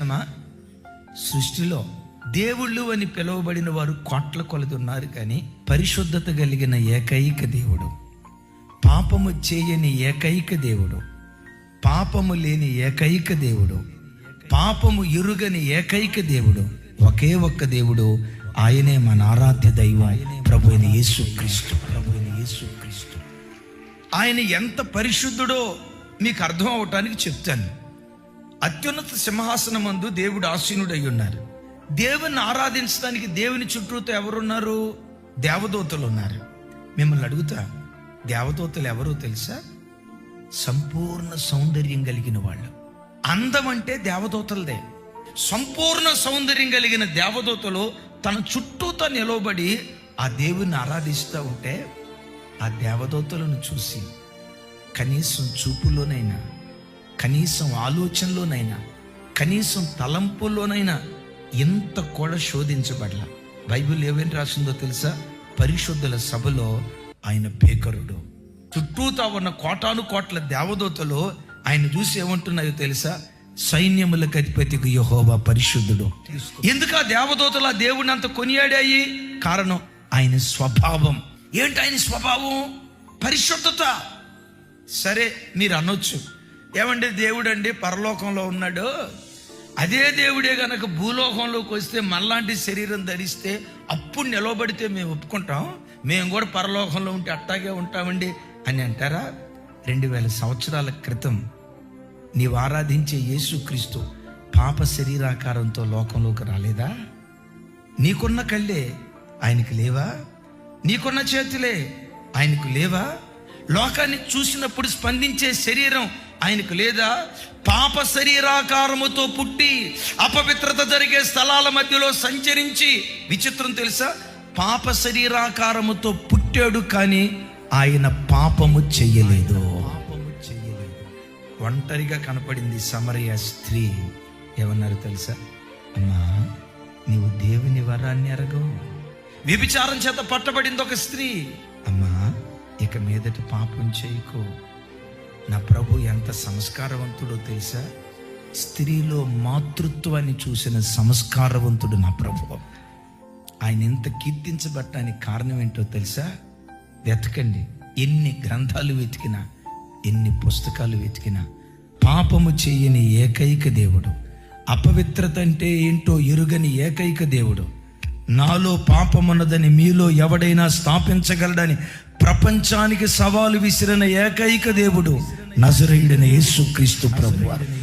అమ్మా, సృష్టిలో దేవుళ్ళు అని పిలువబడిన వారు కోట్ల కొలది ఉన్నారు కానీ పరిశుద్ధత కలిగిన ఏకైక దేవుడు. పాపము చేయని ఏకైక దేవుడు. పాపము లేని ఏకైక దేవుడు. పాపము ఎరుగని ఏకైక దేవుడు. ఒకే ఒక్క దేవుడు. ఆయనే మన ఆరాధ్య దైవం. ప్రభు అయిన యేసుక్రీస్తు ప్రభు అయిన యేసుక్రీస్తు ఆయన ఎంత పరిశుద్ధుడో మీకు అర్థం అవటానికి చెప్తాను. అత్యున్నత సింహాసనమందు దేవుడు ఆసీనుడై ఉన్నారు దేవుని ఆరాధించడానికి దేవుని చుట్టూతో ఎవరున్నారు? దేవదూతలు ఉన్నారు మిమ్మల్ని అడుగుతా దేవదూతలు ఎవరో తెలుసా? సంపూర్ణ సౌందర్యం కలిగిన వాళ్ళు. అందం అంటే దేవదూతలదే. సంపూర్ణ సౌందర్యం కలిగిన దేవదూతలు తన చుట్టూతో నిలవబడి ఆ దేవుని ఆరాధిస్తూ ఉంటే ఆ దేవదూతలను చూసి కనీసం చూపులోనైనా కనీసం ఆలోచనలోనైనా కనీసం తలంపులోనైనా ఎంత కూడా శోధించబడల. బైబిల్ ఏమేమి రాసిందో తెలుసా? పరిశుద్ధుల సభలో ఆయన భీకరుడు. చుట్టూతా ఉన్న కోటాను కోట్ల దేవదూతలు ఆయన చూసి ఏమంటున్నాయో తెలుసా? సైన్యములకు అధిపతికి యహోవా పరిశుద్ధుడు. ఎందుకు ఆ దేవదూతలు ఆ దేవుడిని అంత కొనియాడాయి? కారణం ఆయన స్వభావం. ఏంటి ఆయన స్వభావం? పరిశుద్ధత. సరే మీరు అనొచ్చు. ఏమంటే దేవుడు అండి పరలోకంలో ఉన్నాడు? అదే దేవుడే కనుక భూలోకంలోకి వస్తే మనలాంటి శరీరం ధరిస్తే అప్పుడు నిలవబడితే మేము ఒప్పుకుంటాం. మేము కూడా పరలోకంలో ఉంటే అట్టాగే ఉంటామండి అని అంటారా? రెండు వేల సంవత్సరాల క్రితం నీవు ఆరాధించే యేసుక్రీస్తు పాప శరీరాకారంతో లోకంలోకి రాలేదా? నీకున్న కళ్ళే ఆయనకి లేవా? నీకున్న చేతులే ఆయనకు లేవా? లోకాన్ని చూసినప్పుడు స్పందించే శరీరం ఆయనకు లేదా? పాప శరీరాకారముతో పుట్టి అపవిత్రత జరిగే స్థలాల మధ్యలో సంచరించి విచిత్రం తెలుసా? పాప శరీరాకారముతో పుట్టాడు కానీ ఆయన పాపము చెయ్యలేదు పాపము ఒంటరిగా కనపడింది సమరయ స్త్రీ. ఏమన్నారు తెలుసా? అమ్మా నీవు దేవుని వరాన్ని ఎరగవు వ్యభిచారం చేత పట్టబడింది ఒక స్త్రీ. అమ్మా ఇక మీదట పాపం చేయకు. నా ప్రభు ఎంత సంస్కారవంతుడో తెలుసా? స్త్రీలో మాతృత్వాన్ని చూసిన సంస్కారవంతుడు నా ప్రభు. ఆయన ఎంత కీర్తించబట్టడానికి కారణం ఏంటో తెలుసా? వెతకండి. ఎన్ని గ్రంథాలు వెతికినా ఎన్ని పుస్తకాలు వెతికినా పాపము చేయని ఏకైక దేవుడు. అపవిత్రత అంటే ఏంటో ఎరుగని ఏకైక దేవుడు. నాలో పాపమున్నదని మీలో ఎవడైనా స్థాపించగలడని ప్రపంచానికి సవాలు విసిరిన ఏకైక దేవుడు నజరేయుడైన యేసుక్రీస్తు ప్రభువారు.